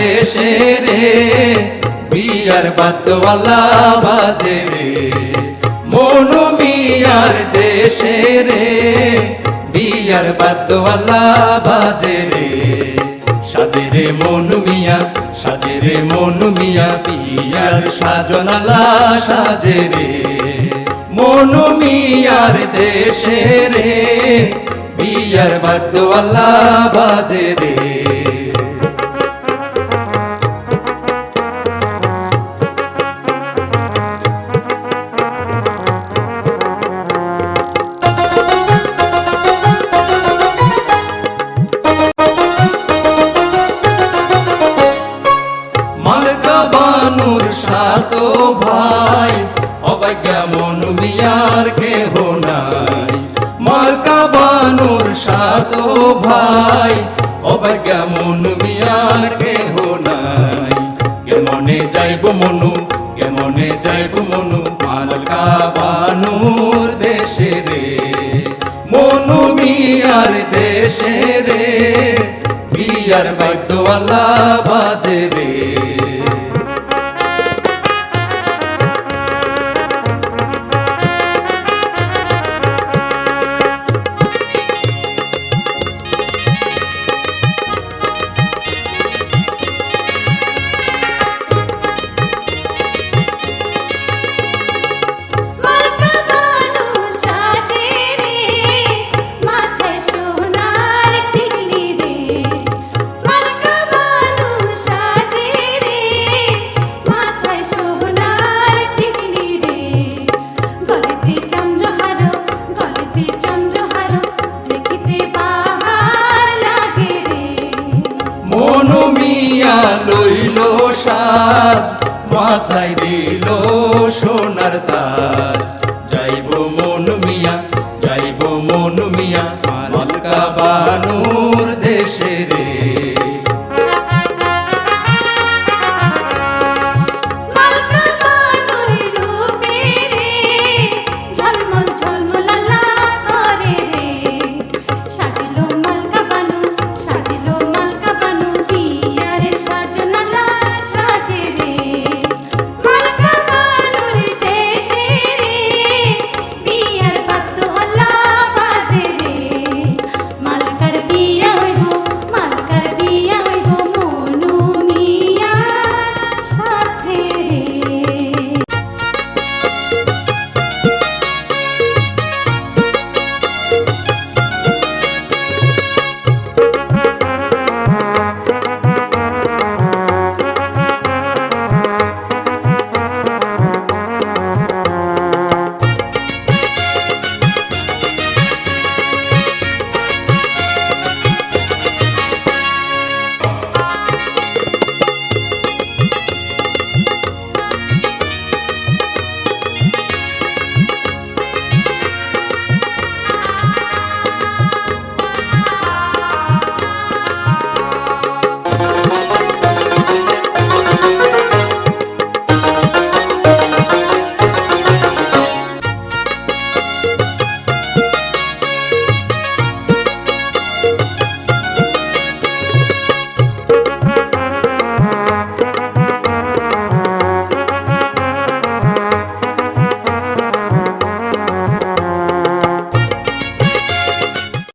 দেশে রে বিয়ার বাদ্যওয়ালা বাজে রে। মনু মিয়ার দেশে রে বিয়ার বাদ্যওয়ালা বাজে রে। সাজে রে মনু মিয়া, সাজে রে মনু মিয়া বিয়ার সাজনালা সাজে রে। মনু মিয়ার দেশে রে বিয়ার বাদ্যওয়ালা বাজে রে। বানুর সাত ভাই অবজ্ঞা মন মিয়ার কেহ নাই। কেমনে যাইব মনু, কেমনে যাইব মনু, মালকা বানুর দেশে রে। মনু মিয়ার দেশে রে বিয়ার বাদ্যওয়ালা বাজে রে। সাজ মাথায় দিল সোনার তাজ যাইব মন মিয়া, যাইব মন মিয়া মালকা বানুর দেশে রে